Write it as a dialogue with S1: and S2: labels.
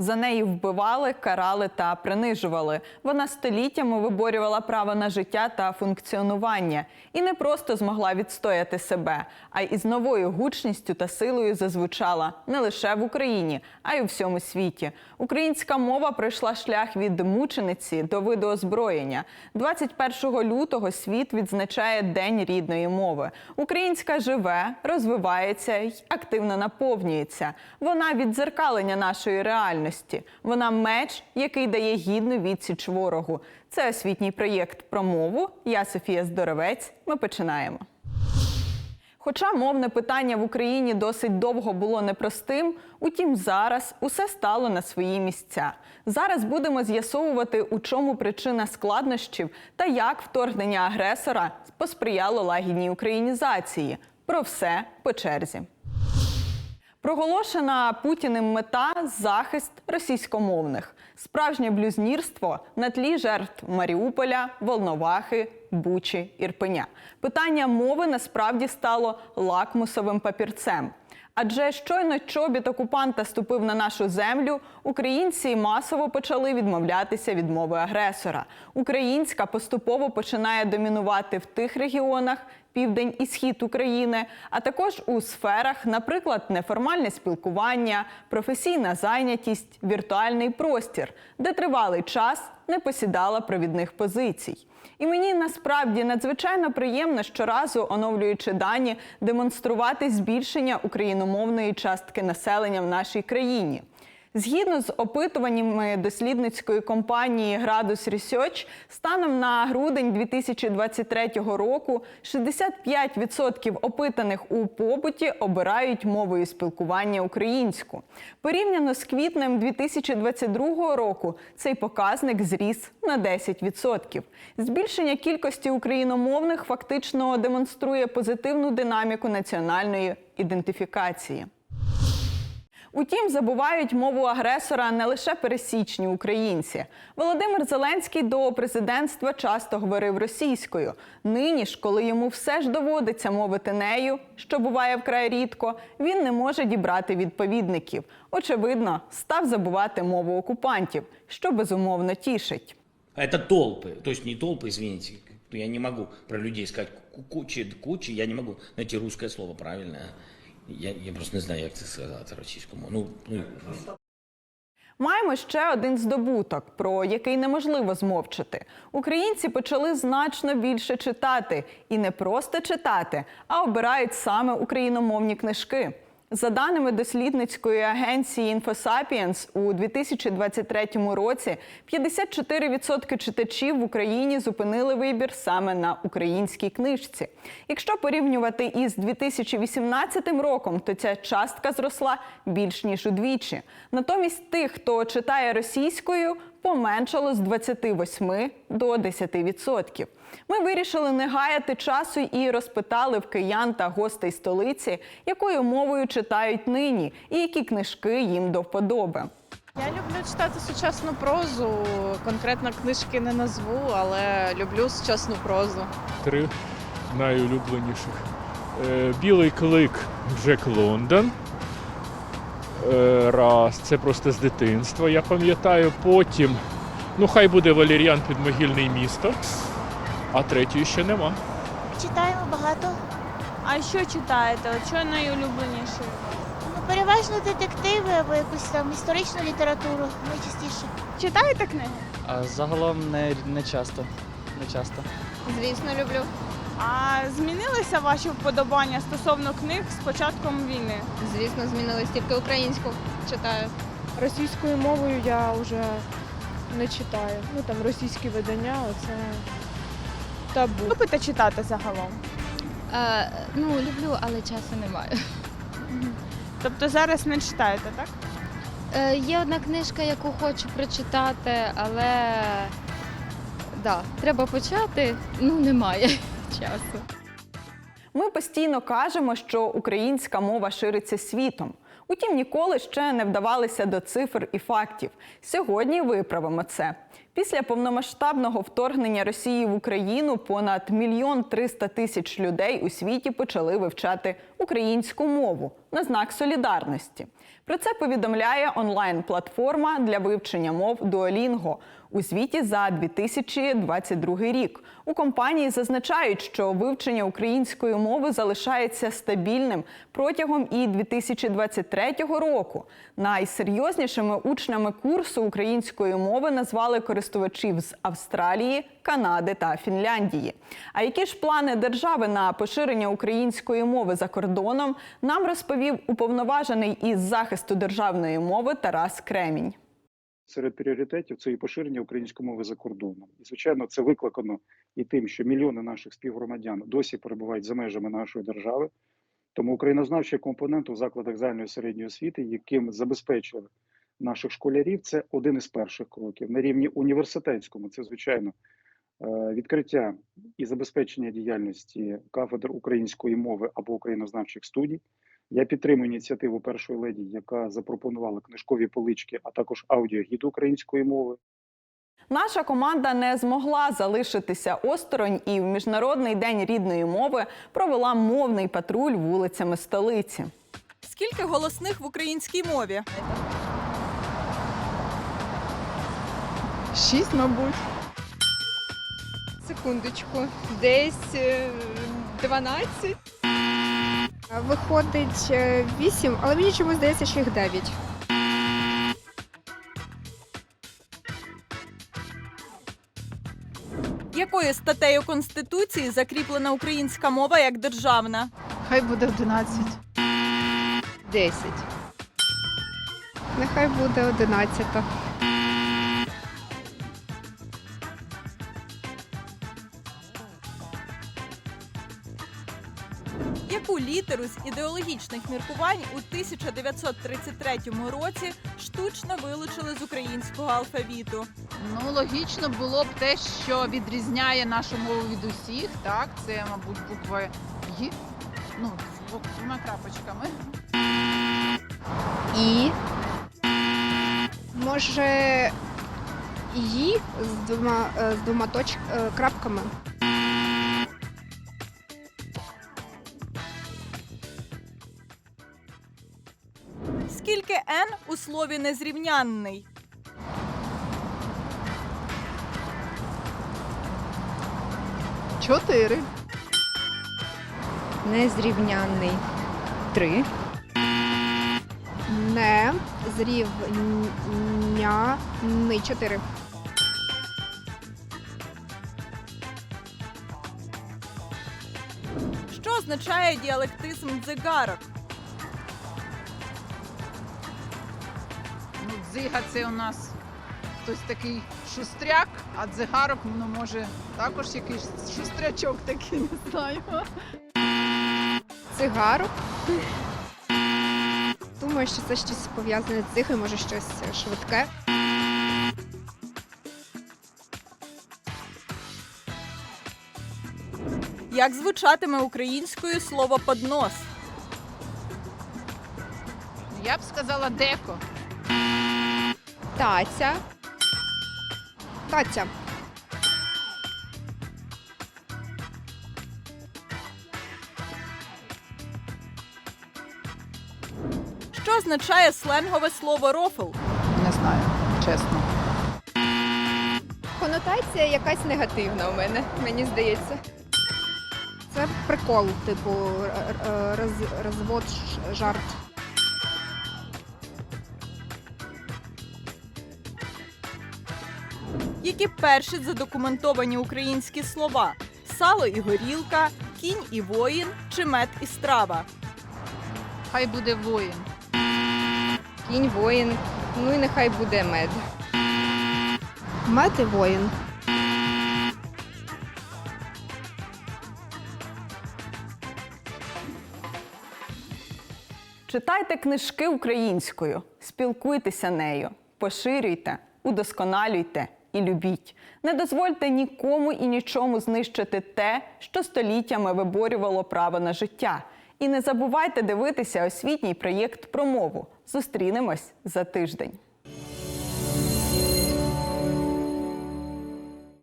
S1: За неї вбивали, карали та принижували. Вона століттями виборювала право на життя та функціонування і не просто змогла відстояти себе, а й із новою гучністю та силою зазвучала не лише в Україні, а й у всьому світі. Українська мова пройшла шлях від мучениці до виду озброєння. 21 лютого світ відзначає День рідної мови. Українська живе, розвивається й активно наповнюється. Вона віддзеркалення нашої реальності. Вона меч, який дає гідну відсіч ворогу. Це освітній проєкт про мову. Я Софія Здоровець. Ми починаємо. Хоча мовне питання в Україні досить довго було непростим, утім зараз усе стало на свої місця. Зараз будемо з'ясовувати, у чому причина складнощів та як вторгнення агресора посприяло лагідній українізації. Про все по черзі. Проголошена Путіним мета захист російськомовних, справжнє блюзнірство на тлі жертв Маріуполя, Волновахи, Бучі, Ірпеня. Питання мови насправді стало лакмусовим папірцем. Адже щойно чобіт окупанта ступив на нашу землю, українці масово почали відмовлятися від мови агресора. Українська поступово починає домінувати в тих регіонах, південь і схід України, а також у сферах, наприклад, неформальне спілкування, професійна зайнятість, віртуальний простір, де тривалий час не посідала провідних позицій. І мені насправді надзвичайно приємно щоразу, оновлюючи дані, демонструвати збільшення україномовної частки населення в нашій країні. Згідно з опитуваннями дослідницької компанії Градус Research, станом на грудень 2023 року 65% опитаних у побуті обирають мовою спілкування українську. Порівняно з квітнем 2022 року цей показник зріс на 10%. Збільшення кількості україномовних фактично демонструє позитивну динаміку національної ідентифікації. Утім, забувають мову агресора не лише пересічні українці. Володимир Зеленський до президентства часто говорив російською. Нині ж, коли йому все ж доводиться мовити нею, що буває вкрай рідко, він не може дібрати відповідників. Очевидно, став забувати мову окупантів, що безумовно тішить.
S2: А это толпы, то есть не толпы, извините, я не могу про людей сказать ку- кучи, кучи, я не могу найти русское слово правильное. Я, я просто не знаю, як це сказати російському. Ну, ну,
S1: Маємо ще один здобуток, про який неможливо змовчати. Українці почали значно більше читати і не просто читати, а обирають саме україномовні книжки. За даними дослідницької агенції InfoSapiens, у 2023 році 54% читачів в Україні зупинили вибір саме на українській книжці. Якщо порівнювати із 2018 роком, то ця частка зросла більш ніж удвічі. Натомість тих, хто читає російською, поменшало з 28 до 10%. Ми вирішили не гаяти часу і розпитали в киян та гостей столиці, якою мовою читають нині і які книжки їм до вподоби.
S3: Я люблю читати сучасну прозу. Конкретно книжки не назву, але люблю сучасну прозу.
S4: три найулюбленіших. Е, Білий клик Джек Лондон. Е, Раз, це просто з дитинства. Я пам'ятаю потім. Ну, хай буде Валеріан Підмогильний місто, а третьої ще нема.
S5: Читаємо багато.
S3: А що читаєте? От що найулюбленіше?
S5: Ну, переважно детективи або якусь там історичну літературу найчастіше.
S3: Читаєте книги?
S6: А загалом не, не часто. Не часто.
S3: Звісно, люблю. А змінилися ваші вподобання стосовно книг з початком війни?
S7: Звісно, змінилось тільки українську читаю.
S8: Російською мовою я вже не читаю. Ну там російські видання, оце табу.
S3: Любите читати загалом?
S7: Е, ну, люблю, але часу немає.
S3: Тобто зараз не читаєте, так?
S7: Е, є одна книжка, яку хочу прочитати, але да, треба почати. Ну, немає часу.
S1: Ми постійно кажемо, що українська мова шириться світом. Утім, ніколи ще не вдавалися до цифр і фактів. Сьогодні виправимо це. Після повномасштабного вторгнення Росії в Україну понад мільйон триста тисяч людей у світі почали вивчати українську мову на знак солідарності. Про це повідомляє онлайн-платформа для вивчення мов Duolingo у світі за 2022 рік. У компанії зазначають, що вивчення української мови залишається стабільним протягом і 2023 року. Найсерйознішими учнями курсу української мови назвали користувачів з Австралії, Канади та Фінляндії. А які ж плани держави на поширення української мови за кордоном нам розповів уповноважений із захисту державної мови Тарас Кремінь.
S9: серед пріоритетів це і поширення української мови за кордоном. І звичайно, це викликано і тим, що мільйони наших співгромадян досі перебувають за межами нашої держави. Тому українознавчий компонент у закладах загальної середньої освіти, яким забезпечили наших школярів, це один із перших кроків. На рівні університетському це звичайно е, відкриття і забезпечення діяльності кафедр української мови або українознавчих студій. Я підтримую ініціативу першої леді, яка запропонувала книжкові полички, а також аудіогід української мови.
S1: Наша команда не змогла залишитися осторонь і в міжнародний день рідної мови провела мовний патруль вулицями столиці. Скільки голосних в українській мові?
S8: Шість, мабуть.
S10: Секундочку, десь е, 12. Виходить 8, але мені чомусь здається, що їх 9.
S1: Якою статтею Конституції закріплена українська мова як державна?
S3: Хай буде 11.
S10: 10. Нехай буде 11.
S1: Літеру з ідеологічних міркувань у 1933 році штучно вилучили з українського алфавіту?
S3: Ну, логічно було б те, що відрізняє нашу мову від усіх. Так, це, мабуть, буква Й. Ну, з двома крапочками.
S10: І. Може. Її з двома, е, з двома точ, е, крапками.
S1: «Н» у слові незрівнянний?
S3: Чотири.
S10: Незрівнянний. Три. Не зрівняний. Чотири.
S1: Що означає діалектизм дзигарок?
S3: Дзига це у нас хтось такий шустряк, а дзигарок, ну, може, також якийсь шустрячок такий, не знаю.
S10: Цигарок. Думаю, що це щось пов'язане з цихою, може щось е, швидке.
S1: Як звучатиме українською слово поднос?
S3: Я б сказала деко.
S10: Таця. Таця.
S1: Що означає сленгове слово рофл?
S3: Не знаю, чесно.
S10: Конотація якась негативна у мене, мені здається. Це прикол, типу, роз, розвод, жарт.
S1: Які перші задокументовані українські слова: сало і горілка, кінь і воїн чи мед і страва?
S3: Хай буде воїн.
S10: Кінь, воїн, ну і нехай буде мед. Мед і воїн.
S1: Читайте книжки українською, спілкуйтеся нею, поширюйте, удосконалюйте і любіть. Не дозвольте нікому і нічому знищити те, що століттями виборювало право на життя. І не забувайте дивитися освітній проєкт про мову. Зустрінемось за тиждень.